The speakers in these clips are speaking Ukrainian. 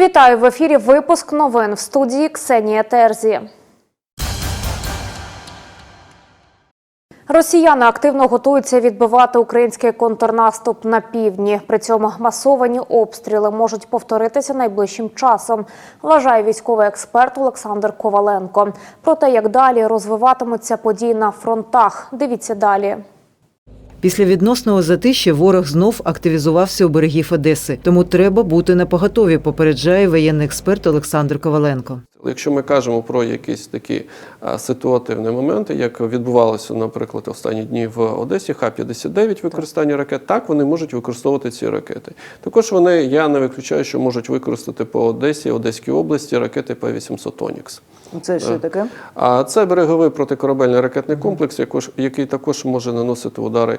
Вітаю в ефірі. Випуск новин в студії Ксенія Терзі. Росіяни активно готуються відбивати український контрнаступ на півдні. При цьому масовані обстріли можуть повторитися найближчим часом, вважає військовий експерт Олександр Коваленко. Про те, як далі розвиватимуться події на фронтах. Дивіться далі. Після відносного затища ворог знов активізувався у берегів Одеси, тому треба бути на поготові, попереджає воєнний експерт Олександр Коваленко. Якщо ми кажемо про якісь такі ситуативні моменти, як відбувалося, наприклад, останні дні в Одесі, Х-59 використання ракет, так вони можуть використовувати ці ракети. Також вони, я не виключаю, що можуть використати по Одесі, Одеській області ракети П-800 «Онікс». Це що таке? А це береговий протикорабельний ракетний комплекс, який також може наносити удари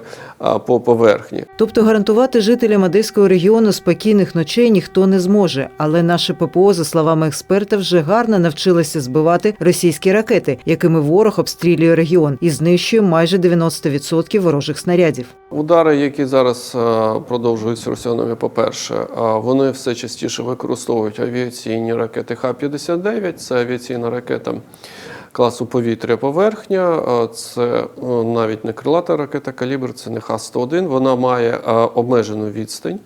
по поверхні. Тобто гарантувати жителям Одеського регіону спокійних ночей ніхто не зможе. Але наше ППО, за словами експерта, вже гарно навчилося збивати російські ракети, якими ворог обстрілює регіон і знищує майже 90% ворожих снарядів. Удари, які зараз е, продовжуються росіянами, по-перше, е, вони все частіше використовують авіаційні ракети Х-59, це авіаційна ракета класу повітря-поверхня, е, це навіть не крилата ракета калібр, це не Х-101, вона має обмежену відстань.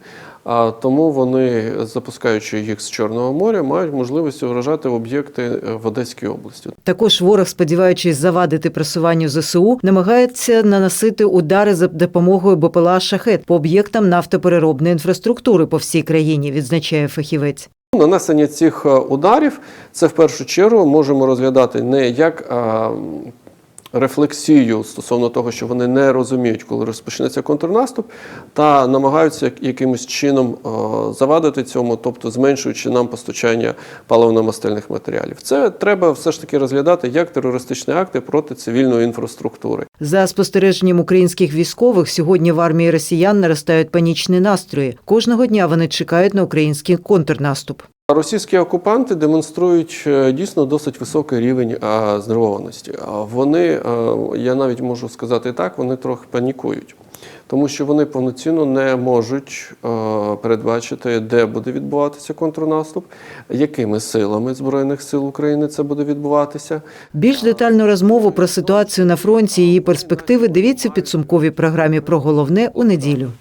А тому вони, запускаючи їх з Чорного моря, мають можливість вражати об'єкти е, в Одеській області. Також ворог, сподіваючись завадити просуванню ЗСУ, намагається наносити удари за допомогою БПЛА «Шахет» по об'єктам нафтопереробної інфраструктури по всій країні, відзначає фахівець. Нанесення цих е, ударів це в першу чергу можемо розглядати не як а, рефлексію стосовно того, що вони не розуміють, коли розпочнеться контрнаступ, та намагаються як- якимось чином е, завадити цьому, тобто зменшуючи нам постачання паливно-мастильних матеріалів. Це треба все ж таки розглядати як терористичні акти проти цивільної інфраструктури. За спостереженням українських військових, сьогодні в армії росіян наростають панічні настрої. Кожного дня вони чекають на український контрнаступ. Російські окупанти демонструють е, дійсно досить високий рівень знервованості. Вони, е, я навіть можу сказати так, вони трохи панікують, тому що вони повноцінно не можуть е, передбачити, де буде відбуватися контрнаступ, якими силами Збройних сил України це буде відбуватися. Більш детальну розмову про ситуацію на фронті і її перспективи дивіться в підсумковій програмі про головне у неділю.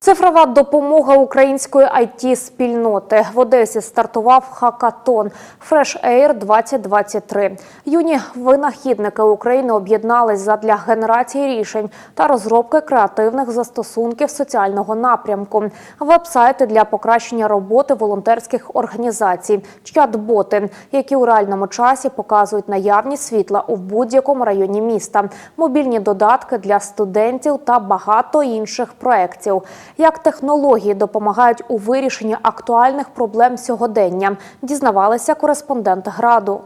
Цифрова допомога української it спільноти в Одесі стартував хакатон Fresh Air 2023. Юні винахідники України об'єднались задля генерації рішень та розробки креативних застосунків соціального напрямку, вебсайти для покращення роботи волонтерських організацій, чат-боти, які у реальному часі показують наявність світла у будь-якому районі міста, мобільні додатки для студентів та багато інших проєктів. Як технології допомагають у вирішенні актуальних проблем сьогодення, дізнавалися кореспондент граду.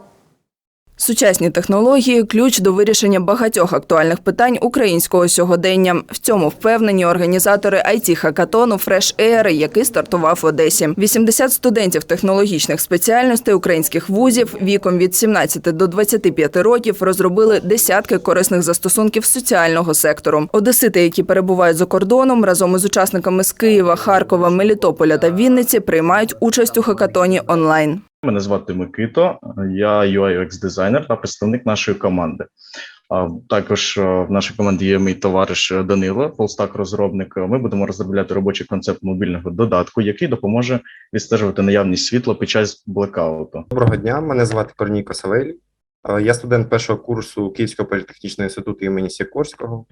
Сучасні технології ключ до вирішення багатьох актуальних питань українського сьогодення. В цьому впевнені організатори it хакатону Fresh Air, який стартував в Одесі. 80 студентів технологічних спеціальностей українських вузів віком від 17 до 25 років розробили десятки корисних застосунків соціального сектору. Одесити, які перебувають за кордоном, разом із учасниками з Києва, Харкова, Мелітополя та Вінниці приймають участь у хакатоні онлайн. Мене звати Микито, я UI UX дизайнер та представник нашої команди. Також в нашій команді є мій товариш Данило, фулстак розробник. Ми будемо розробляти робочий концепт мобільного додатку, який допоможе відстежувати наявність світла під час блекауту. Доброго дня, мене звати Корнійко Савель. Е, Я студент першого курсу Київського політехнічного інституту імені Сікорського.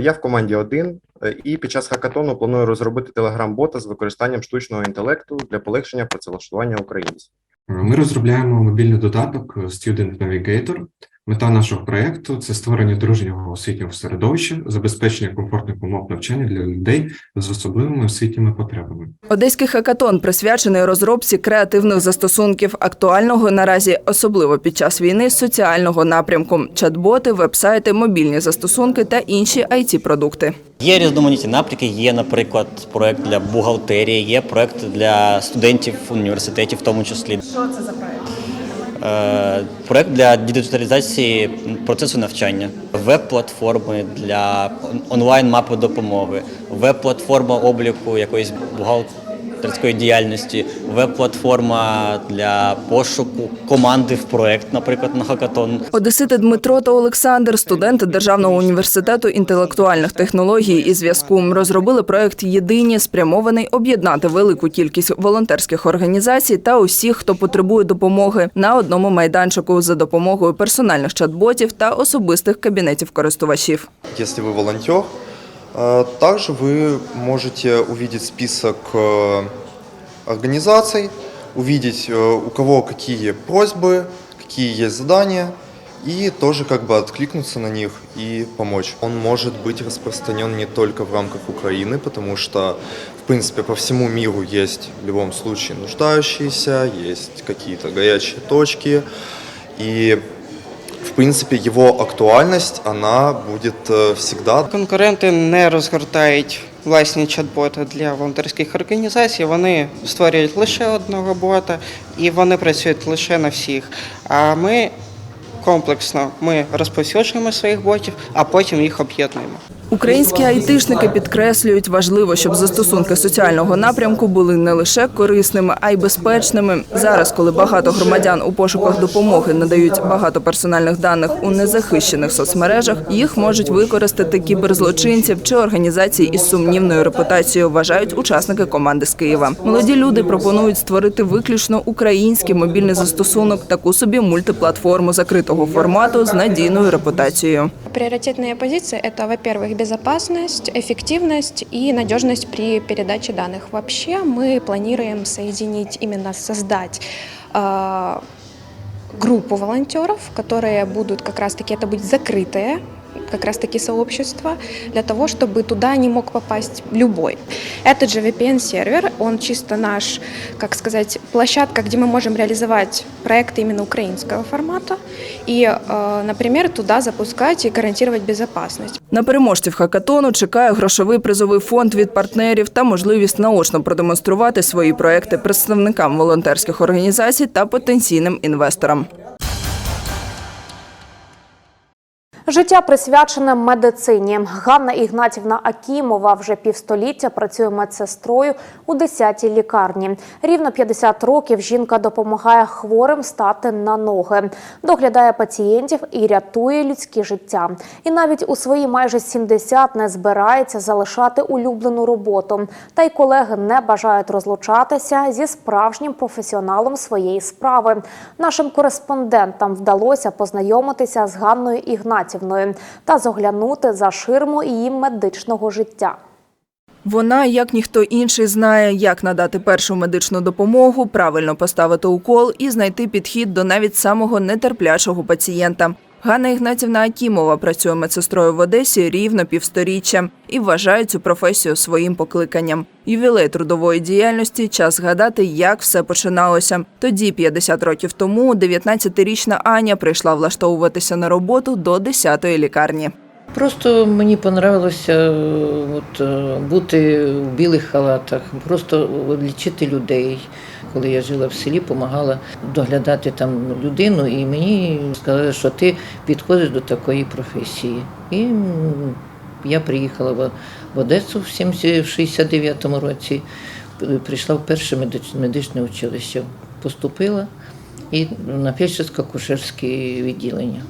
Я в команді один е, і під час хакатону планую розробити телеграм-бота з використанням штучного інтелекту для полегшення працевлаштування українців. Ми розробляємо мобільний додаток Student Navigator. Мета нашого проєкту – це створення дружнього освітнього середовища, забезпечення комфортних умов навчання для людей з особливими освітніми потребами. Одеський хакатон присвячений розробці креативних застосунків актуального наразі, особливо під час війни, соціального напрямку, чат-боти, вебсайти, мобільні застосунки та інші it продукти Є різноманітні напрямки. Є, наприклад, проект для бухгалтерії, є проект для студентів університетів, в тому числі. Що це за проект? Проект для діджиталізації процесу навчання, веб-платформи для онлайн мапи допомоги, веб-платформа обліку якоїсь волонтерської діяльності, веб-платформа для пошуку команди в проект, наприклад, на хакатон. Одесити Дмитро та Олександр, студенти Державного університету інтелектуальних технологій і зв'язку, розробили проект Єдині, спрямований об'єднати велику кількість волонтерських організацій та усіх, хто потребує допомоги на одному майданчику за допомогою персональних чат-ботів та особистих кабінетів користувачів. Если вы волонтер, также вы можете увидеть список э, организаций, увидеть, э, у кого какие просьбы, какие есть задания, и тоже как бы откликнуться на них и помочь. Он может быть распространен не только в рамках Украины, потому что, в принципе, по всему миру есть в любом случае нуждающиеся, есть какие-то горячие точки, и в принципе, его актуальность, она будет завжди. всегда. Конкуренти не розгортають власні чат-боти для волонтерських організацій. Вони створюють лише одного бота і вони працюють лише на всіх. А ми комплексно ми розповсюджуємо своїх ботів, а потім їх об'єднуємо. Українські айтишники підкреслюють, важливо, щоб застосунки соціального напрямку були не лише корисними, а й безпечними. Зараз, коли багато громадян у пошуках допомоги надають багато персональних даних у незахищених соцмережах, їх можуть використати кіберзлочинців чи організації із сумнівною репутацією. Вважають учасники команди з Києва. Молоді люди пропонують створити виключно український мобільний застосунок, таку собі мультиплатформу закритого формату з надійною репутацією. Приоритетные позиции – это, во-первых, безопасность, эффективность и надежность при передаче данных. Вообще мы планируем соединить, именно создать э, группу волонтеров, которые будут как раз-таки, это будет закрытое как раз-таки сообщество, для того, чтобы туда не мог попасть любой. Этот же VPN-сервер, он чисто наш, как сказать, площадка, где мы можем реализовать проекты именно украинского формата и, э, например, туда запускать и гарантировать безопасность. На переможців хакатону чекає грошовий призовий фонд від партнерів та можливість наочно продемонструвати свої проекти представникам волонтерських організацій та потенційним інвесторам. Життя присвячене медицині. Ганна Ігнатівна Акімова вже півстоліття працює медсестрою у 10-й лікарні. Рівно 50 років жінка допомагає хворим стати на ноги, доглядає пацієнтів і рятує людські життя. І навіть у свої майже 70 не збирається залишати улюблену роботу. Та й колеги не бажають розлучатися зі справжнім професіоналом своєї справи. Нашим кореспондентам вдалося познайомитися з Ганною Ігнатівною та зоглянути за ширму її медичного життя. Вона, як ніхто інший, знає, як надати першу медичну допомогу, правильно поставити укол і знайти підхід до навіть самого нетерплячого пацієнта. Ганна Ігнатівна Акімова працює медсестрою в Одесі рівно півсторіччя і вважає цю професію своїм покликанням. Ювілей трудової діяльності час згадати, як все починалося. Тоді, 50 років тому, 19-річна Аня прийшла влаштовуватися на роботу до 10-ї лікарні. Просто мені понравилося е, от, е, бути в білих халатах, просто лічити людей. Коли я жила в селі, допомагала доглядати там людину, і мені сказали, що ти підходиш до такої професії. І я приїхала в Одесу в 69-му році, прийшла в перше медичне училище, поступила і на фельдшерсько-кушерське відділення.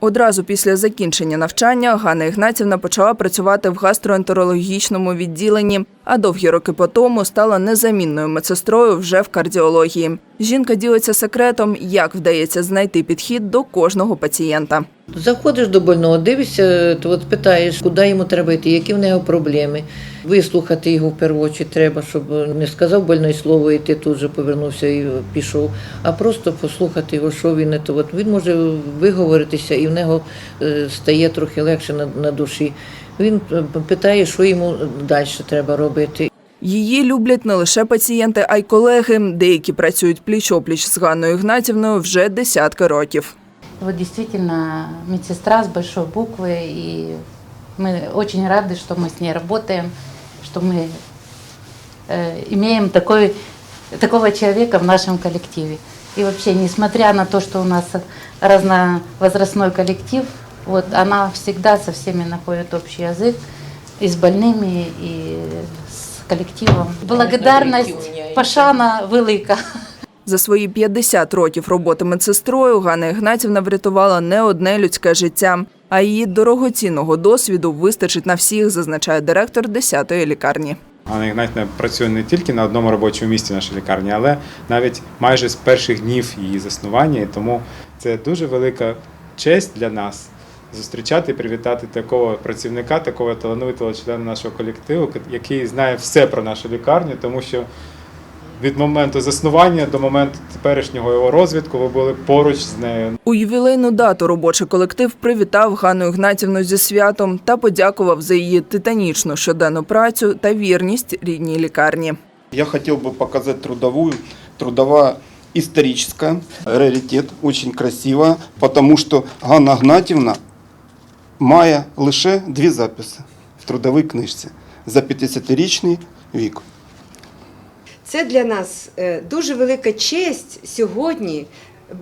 Одразу після закінчення навчання Ганна Ігнатівна почала працювати в гастроентерологічному відділенні, а довгі роки по тому стала незамінною медсестрою вже в кардіології. Жінка ділиться секретом, як вдається знайти підхід до кожного пацієнта. Заходиш до больного, дивишся, то от питаєш, куди йому треба йти, які в нього проблеми. Вислухати його в чергу треба, щоб не сказав больне слово, і ти тут же повернувся і пішов, а просто послухати його, що він не то. От він може виговоритися, і в нього е, стає трохи легше на, на душі. Він е, питає, що йому далі треба робити. Її люблять не лише пацієнти, а й колеги. Деякі працюють пліч-опліч з Ганною Ігнатівною вже десятки років. Вот действительно медсестра с большой буквы, и мы очень рады, что мы с ней работаем, что мы э, имеем такой, такого человека в нашем коллективе. И вообще, несмотря на то, что у нас разновозрастной коллектив, вот она всегда со всеми находит общий язык, и с больными, и с колективом. Благодарність Пашана велика. За свої 50 років роботи медсестрою Ганна Ігнатівна врятувала не одне людське життя, а її дорогоцінного досвіду вистачить на всіх, зазначає директор 10-ї лікарні. Анна Ігнатівна працює не тільки на одному робочому місці нашої лікарні, але навіть майже з перших днів її заснування. І тому це дуже велика честь для нас зустрічати і привітати такого працівника, такого талановитого члена нашого колективу, який знає все про нашу лікарню, тому що від моменту заснування до моменту теперішнього його розвитку ви були поруч з нею. У ювілейну дату робочий колектив привітав Ганну Ігнатівну зі святом та подякував за її титанічну щоденну працю та вірність рідній лікарні. Я хотел бы показать трудовую. Трудовая историческая, раритет, очень красиво, потому что Ганна Гнатівна має лише дві записи в трудовій книжці за 50-річний вік. Це для нас е, дуже велика честь сьогодні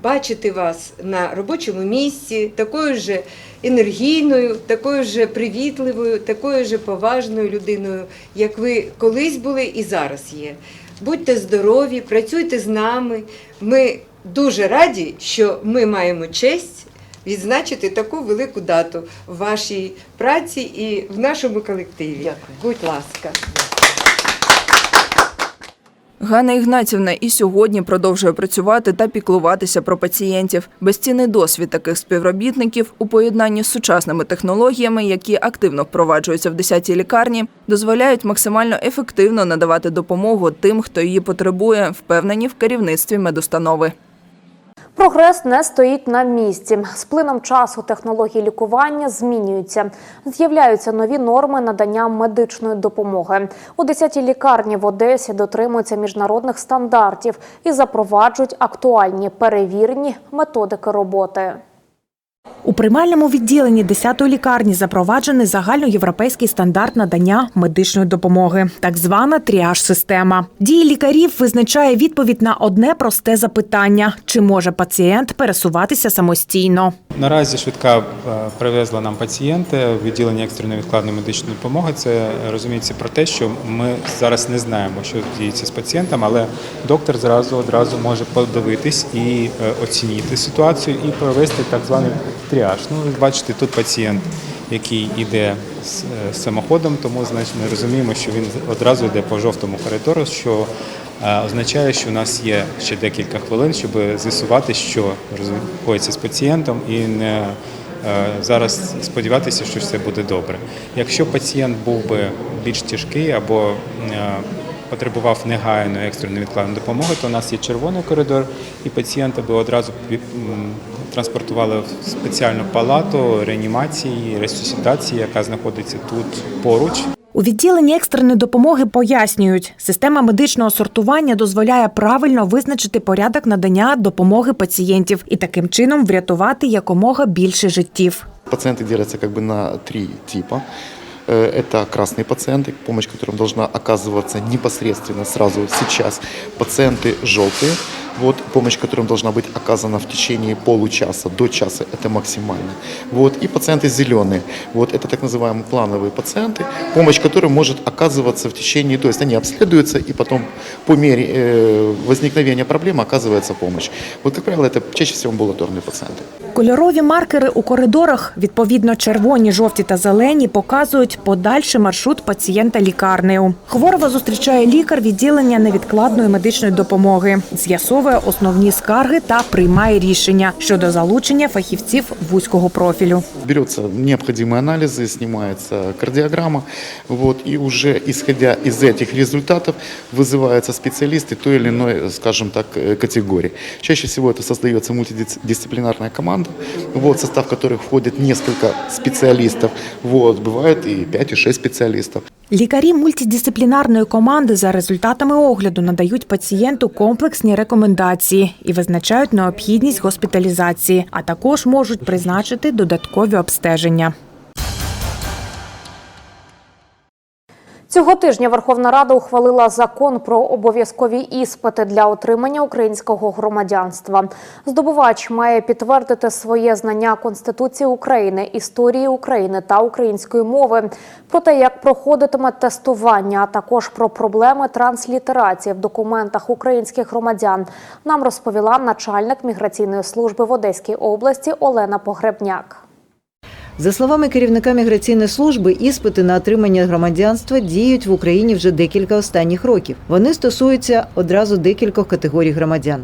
бачити вас на робочому місці, такою ж енергійною, такою ж привітливою, такою ж поважною людиною, як ви колись були і зараз є. Будьте здорові, працюйте з нами. Ми дуже раді, що ми маємо честь відзначити таку велику дату в вашій праці і в нашому колективі. Будь ласка. Ганна Ігнатівна і сьогодні продовжує працювати та піклуватися про пацієнтів. Безцінний досвід таких співробітників у поєднанні з сучасними технологіями, які активно впроваджуються в 10-й лікарні, дозволяють максимально ефективно надавати допомогу тим, хто її потребує, впевнені в керівництві медустанови. Прогрес не стоїть на місці. З плином часу технології лікування змінюються. З'являються нові норми надання медичної допомоги. У 10-й лікарні в Одесі дотримуються міжнародних стандартів і запроваджують актуальні перевірені методики роботи. У приймальному відділенні 10-ї лікарні запроваджений загальноєвропейський стандарт надання медичної допомоги, так звана тріаж-система. Дії лікарів визначає відповідь на одне просте запитання: чи може пацієнт пересуватися самостійно. Наразі швидка е, привезла нам пацієнти відділення екстреної відкладної медичної допомоги. Це розуміється про те, що ми зараз не знаємо, що діється з пацієнтом, але доктор зразу одразу може подивитись і е, оцінити ситуацію і провести так званий тріаж. Ну, бачите, тут пацієнт, який йде з е, самоходом, тому значить ми розуміємо, що він одразу йде по жовтому коридору, що е, означає, що у нас є ще декілька хвилин, щоб з'ясувати, що відбувається з пацієнтом, і не е, зараз сподіватися, що все буде добре. Якщо пацієнт був би більш тяжкий або потребував негайної екстреної невідкладної допомоги, то у нас є червоний коридор, і пацієнта би одразу транспортували в спеціальну палату реанімації, ресуситації, яка знаходиться тут поруч. У відділенні екстреної допомоги пояснюють, система медичного сортування дозволяє правильно визначити порядок надання допомоги пацієнтів і таким чином врятувати якомога більше життів. Пациенты делятся как бы на три типа. Э, Это красные пациенты, помощь которым должна оказываться непосредственно сразу сейчас. Пациенты желтые, вот, помощь которым должна быть оказана в течение получаса до часа, это максимально. Вот, и пациенты зеленые, вот, это так называемые плановые пациенты, помощь которым может оказываться в течение, то есть они обследуются и потом по мере э, возникновения проблемы оказывается помощь. Вот, как правило, это чаще всего амбулаторные пациенты. Кольорові маркери у коридорах, відповідно червоні, жовті та зелені, показують подальший маршрут пацієнта лікарнею. Хворого зустрічає лікар відділення невідкладної медичної допомоги, з'ясовує основні скарги та приймає рішення щодо залучення фахівців вузького профілю. Берется необходимые анализы, снимается кардиограмма, вот, и уже исходя из этих результатов вызываются специалисты той или иной, скажем так, э, категории. Чаще всего это создается мультидисциплинарная команда, вот, в состав которых входит несколько специалистов, вот, бывает и 5, и 6 специалистов. Лікарі мультидисциплінарної команди за результатами огляду надають пацієнту комплексні рекомендації і визначають необхідність госпіталізації, а також можуть призначити додаткові обстеження. Цього тижня Верховна Рада ухвалила закон про обов'язкові іспити для отримання українського громадянства. Здобувач має підтвердити своє знання Конституції України, історії України та української мови, про те, як проходитиме тестування, а також про проблеми транслітерації в документах українських громадян. Нам розповіла начальник міграційної служби в Одеській області Олена Погребняк. За словами керівника міграційної служби, іспити на отримання громадянства діють в Україні вже декілька останніх років. Вони стосуються одразу декількох категорій громадян.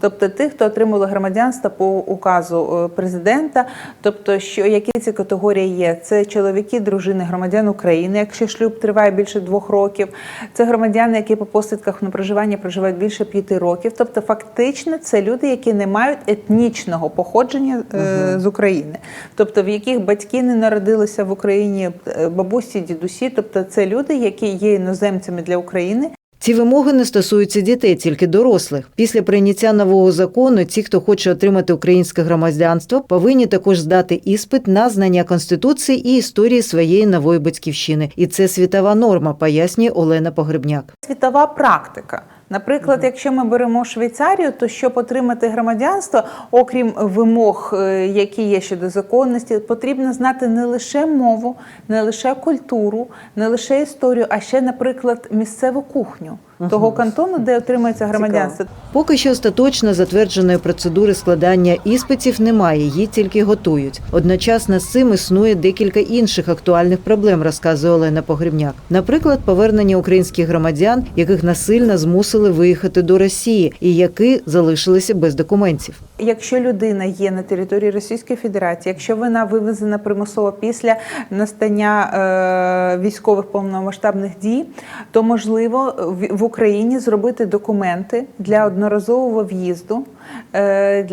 Тобто тих, хто отримали громадянство по указу е, президента, тобто що які ці категорії є? Це чоловіки, дружини громадян України, якщо шлюб триває більше двох років. Це громадяни, які по посвідках на проживання проживають більше п'яти років. Тобто, фактично, це люди, які не мають етнічного походження е, з України, тобто в яких батьки не народилися в Україні, е, бабусі, дідусі, тобто це люди, які є іноземцями для України. Ці вимоги не стосуються дітей, тільки дорослих. Після прийняття нового закону, ті, хто хоче отримати українське громадянство, повинні також здати іспит на знання конституції і історії своєї нової батьківщини. І це світова норма, пояснює Олена Погребняк. світова практика. Наприклад, якщо ми беремо Швейцарію, то щоб отримати громадянство, окрім вимог, е, які є щодо законності, потрібно знати не лише мову, не лише культуру, не лише історію, а ще, наприклад, місцеву кухню того кантону, де отримується громадянство. Поки що остаточно затвердженої процедури складання іспитів немає, її тільки готують. Одночасно з цим існує декілька інших актуальних проблем, розказує Олена Погребняк. Наприклад, повернення українських громадян, яких насильно змусили виїхати до Росії і які залишилися без документів. Якщо людина є на території Російської Федерації, якщо вона вивезена примусово після настання е, військових повномасштабних дій, то можливо в- в Україні зробити документи для одноразового в'їзду е,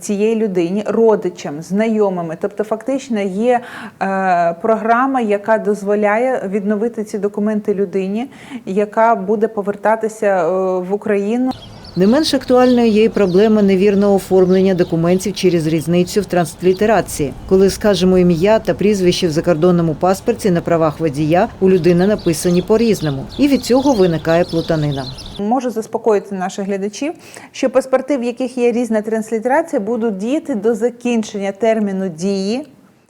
цієї людині, родичам, знайомими. Тобто, фактично є е, програма, яка дозволяє відновити ці документи людині, яка буде повертатися е, в Україну. Не менш актуальною є й проблема невірного оформлення документів через різницю в транслітерації, коли, скажімо, ім'я та прізвище в закордонному паспорті на правах водія у людини написані по-різному, і від цього виникає плутанина. Можу заспокоїти наших глядачів, що паспорти, в яких є різна транслітерація, будуть діяти до закінчення терміну дії.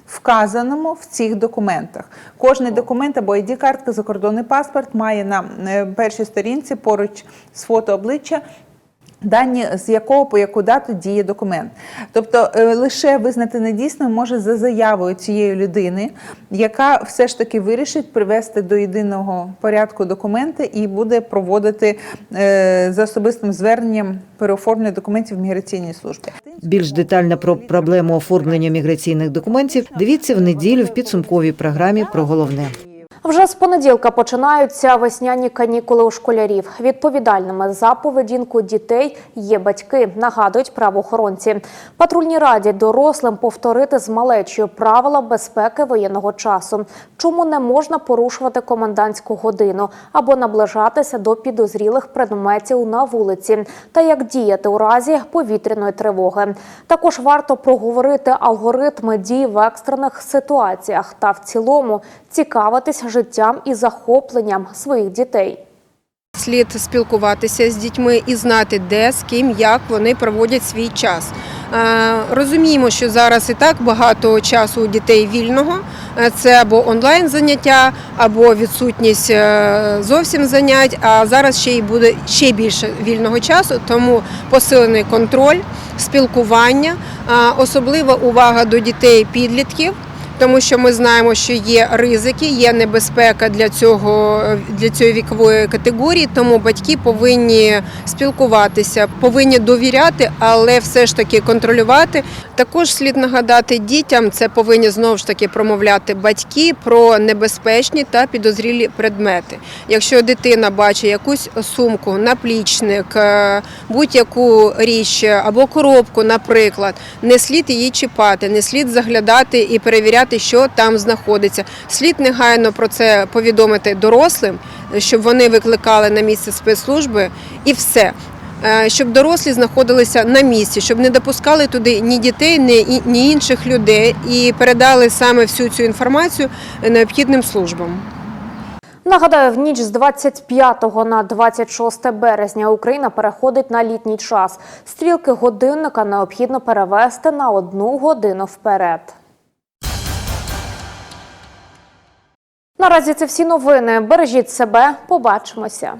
Вказаному в цих документах. Кожний документ або id картка закордонний паспорт має на е, першій сторінці поруч з фото обличчя дані з якого по яку дату діє документ. Тобто е, лише визнати недійсним може за заявою цієї людини, яка все ж таки вирішить привести до єдиного порядку документи і буде проводити е, за особистим зверненням переоформлення документів в міграційній службі. Більш детально про проблему оформлення міграційних документів дивіться в неділю в підсумковій програмі про головне. Вже з понеділка починаються весняні канікули у школярів. Відповідальними за поведінку дітей є батьки, нагадують правоохоронці. Патрульні радять дорослим повторити з малечою правила безпеки воєнного часу. Чому не можна порушувати комендантську годину або наближатися до підозрілих предметів на вулиці, та як діяти у разі повітряної тривоги. Також варто проговорити алгоритми дій в екстрених ситуаціях та в цілому цікавитись життям і захопленням своїх дітей. Слід спілкуватися з дітьми і знати, де, з ким, як вони проводять свій час. Е, Розуміємо, що зараз і так багато часу у дітей вільного. Е, Це або онлайн заняття, або відсутність е, зовсім занять. А зараз ще й буде ще більше вільного часу, тому посилений контроль, спілкування, особлива увага до дітей підлітків тому що ми знаємо, що є ризики, є небезпека для цього для цієї вікової категорії. Тому батьки повинні спілкуватися, повинні довіряти, але все ж таки контролювати. Також слід нагадати дітям, це повинні знову ж таки промовляти батьки про небезпечні та підозрілі предмети. Якщо дитина бачить якусь сумку, наплічник, е, будь-яку річ або коробку, наприклад, не слід її чіпати, не слід заглядати і перевіряти, що там знаходиться. Слід негайно про це повідомити дорослим, щоб вони викликали на місце спецслужби і все. Е, Щоб дорослі знаходилися на місці, щоб не допускали туди ні дітей, ні ні інших людей і передали саме всю цю інформацію необхідним службам. Нагадаю, в ніч з 25 на 26 березня Україна переходить на літній час. Стрілки годинника необхідно перевести на одну годину вперед. Наразі це всі новини. Бережіть себе. Побачимося.